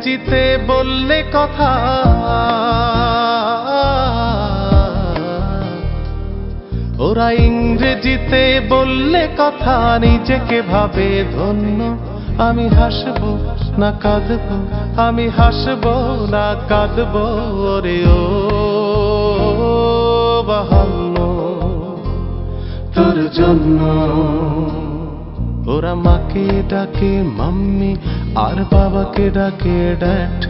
ওরা বললে কথা। ওরা ইংরেজিতে বললে কথা, নিজেকে ভাবে ধন্য। আমি হাসবো না কাঁদবো, আমি হাসবো না কাঁদবো রে ও বাহান্ন। তোর জন্য ওরা মাকে ডাকে, মাম্মি, আর বাবাকে ডাকে, ড্যাড।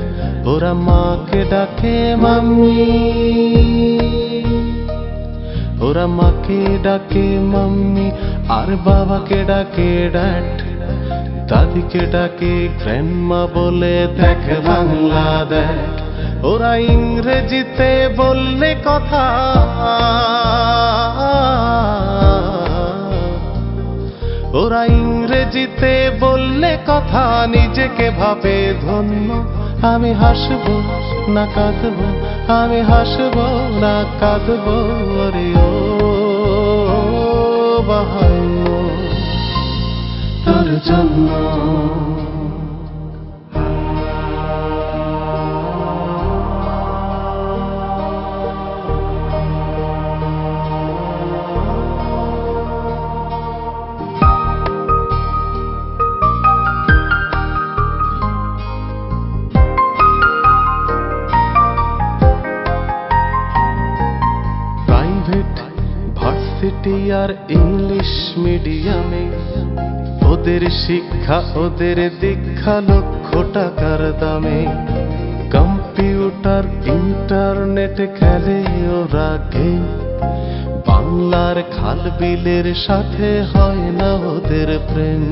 ওরা মাকে ডাকে, মাম্মি। ওরা মাকে ডাকে, মাম্মি। আর বাবাকে ডাকে, ড্যাড। দাদিকে ডাকে, গ্র্যান্ডমা বলে দেখ বাংলা দেখ। ওরা ইংরেজিতে বললে কথা। ওরা ইংরেজিতে বললে কথা, নিজেকে ভাবে ধন্য। আমি হাসব না কাঁদব, আমি হাসব না কাঁদব রে ও বাহান্ন। তোর জন্য প্রাইভেট ভার্সিটি আর ইংলিশ মিডিয়ামে ওদের শিক্ষা, ওদের দীক্ষা লক্ষ টাকার দামে। কম্পিউটার, ইন্টারনেটে খেলে ওরা গেম বাংলার খাল বিলের সাথে হয় না ওদের প্রেম।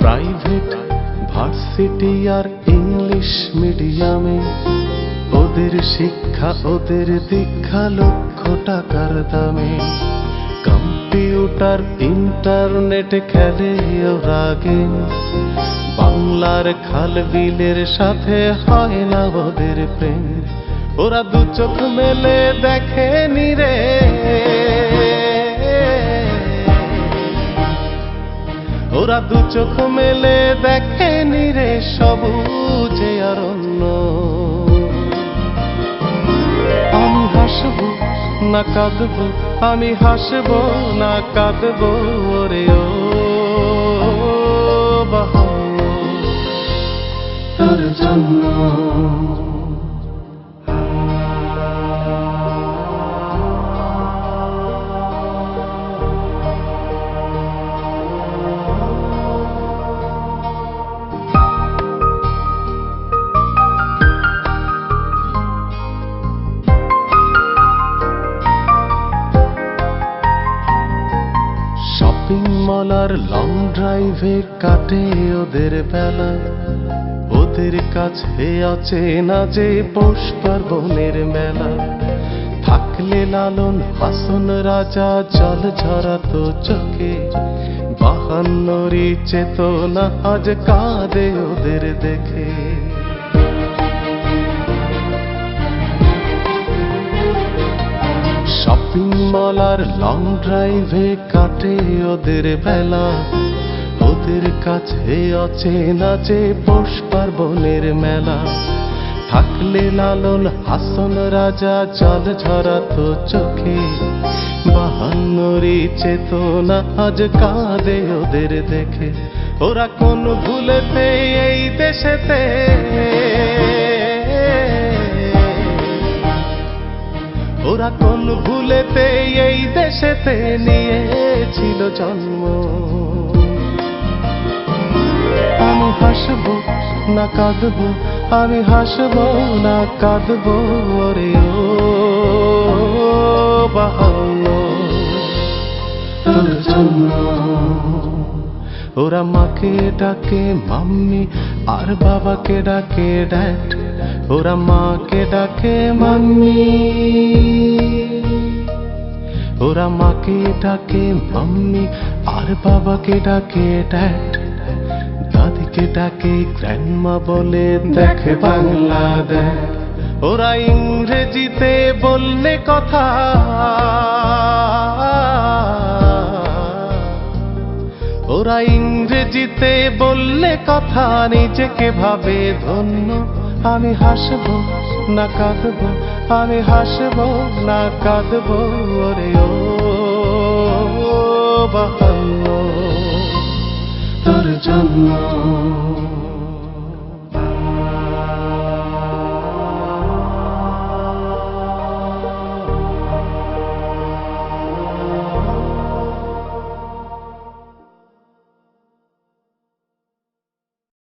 প্রাইভেট ভার্সিটি আর ইংলিশ মিডিয়ামে। ওদের শিক্ষা, ওদের দীক্ষা লক্ষ টাকার দামে। কম্পিউটার, ইন্টারনেট খেলে ওরা গেম বাংলার খাল বিলের সাথে হয় না ওদের প্রেম। ওরা দু চোখ মেলে দেখেনি রে। ওরা দু চোখ মেলে দেখেনি রে সবুজে অরণ্য। আমি হাসবো, না কাঁদবো, আমি হাসব, না কাঁদবো রে ও জন্য ড্রাইভে কাটে ওদের বেলা। ওদের কাছে অচেনা যে পৌষ পার্বণের মেলা। থাকলে লালন হাসন রাজা, জল ঝরাতো চোখে। বাহান্নরি চেতনা আজ কাঁদে ওদের দেখে। শপিং মল আর লং ড্রাইভে কাটে ওদের বেলা। ওদের কাছে অচেনা যে পৌষ পার্বণের মেলা। থাকলে লালন হাসন রাজা, জল ঝরাতো চোখে। বাহান্নরি চেতনা আজ কাঁদে ওদের দেখে। ওরা কোন ভুলেতে এই দেশেতে। ওরা কোন ভুলেতে এই দেশেতে নিয়েছিল জন্ম। হাসবো, না কাঁদবো, আমি হাসবো, না কাঁদবো রে ও ওরা মাকে ডাকে, মাম্মি, আর বাবাকে ডাকে, ড্যাড। ওরা মাকে ডাকে, মাম্মি। ওরা মাকে ডাকে, মাম্মি, আর বাবাকে ডাকে, ড্যাড। দাদিকে ডাকে গ্র্যান্ডমা বলে দেখে ওরা ইংরেজিতে বললে কথা। ওরা ইংরেজিতে বললে কথা নিজেকে ভাবে ধন্য। আমি হাসবো না কাঁদবো আমি হাসবো না কাঁদবো ওরে ও বাহান্ন তোর জন্য।